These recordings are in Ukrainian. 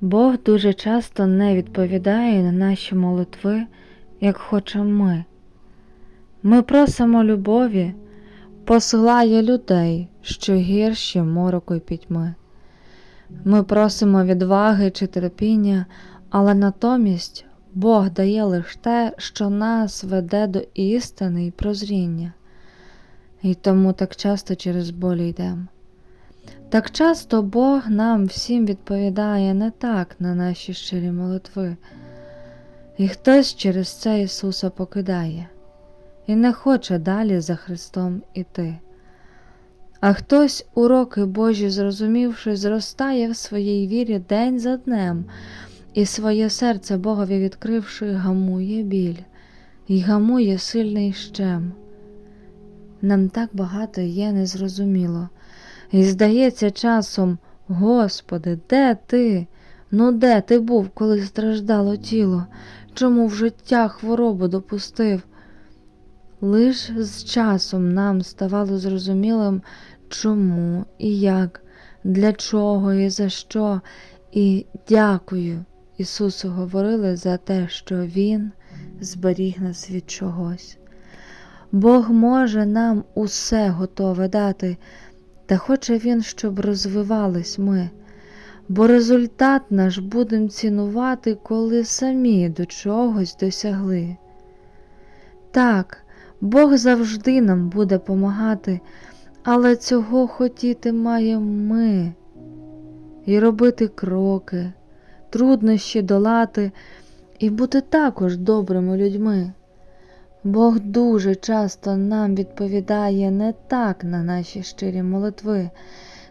Бог дуже часто не відповідає на наші молитви, як хочемо ми. Ми просимо любові, посилає людей, що гірші мороку й пітьми. Ми просимо відваги чи терпіння, але натомість Бог дає лише те, що нас веде до істини і прозріння. І тому так часто через болі йдемо. Так часто Бог нам всім відповідає не так на наші щирі молитви, і хтось через це Ісуса покидає. І не хоче далі за Христом іти. А хтось, уроки Божі зрозумівши, зростає в своїй вірі день за днем, і своє серце Богові відкривши, гамує біль. І гамує сильний щем. Нам так багато є незрозуміло, і здається часом, Господи, де ти? Ну де ти був, коли страждало тіло? Чому в життя хворобу допустив? Лиш з часом нам ставало зрозумілим, чому і як, для чого і за що, і дякую Ісусу говорили за те, що Він зберіг нас від чогось. Бог може нам усе готове дати, та хоче Він, щоб розвивались ми, бо результат наш будемо цінувати, коли самі до чогось досягли. Так, Бог завжди нам буде помагати, але цього хотіти маємо ми і робити кроки, труднощі долати і бути також добрими людьми. Бог дуже часто нам відповідає не так на наші щирі молитви.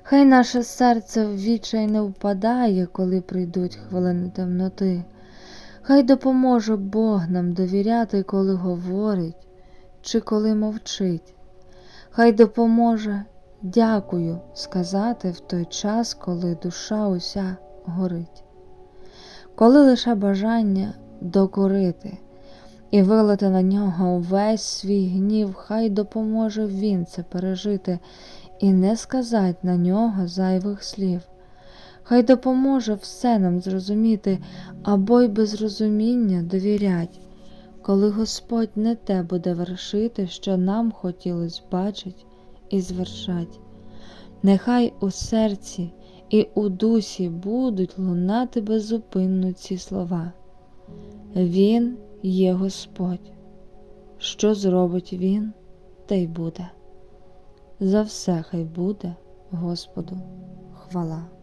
Хай наше серце в відчай не впадає, коли прийдуть хвилини темноти. Хай допоможе Бог нам довіряти, коли говорить чи коли мовчить. Хай допоможе дякую сказати в той час, коли душа уся горить, коли лише бажання докорити і вилити на нього весь свій гнів, хай допоможе він це пережити і не сказати на нього зайвих слів. Хай допоможе все нам зрозуміти, або й без розуміння довірять, коли Господь не те буде вершити, що нам хотілось бачить і звершать. Нехай у серці і у дусі будуть лунати беззупинно ці слова. Він є Господь. Що зробить Він, те й буде. За все хай буде Господу хвала.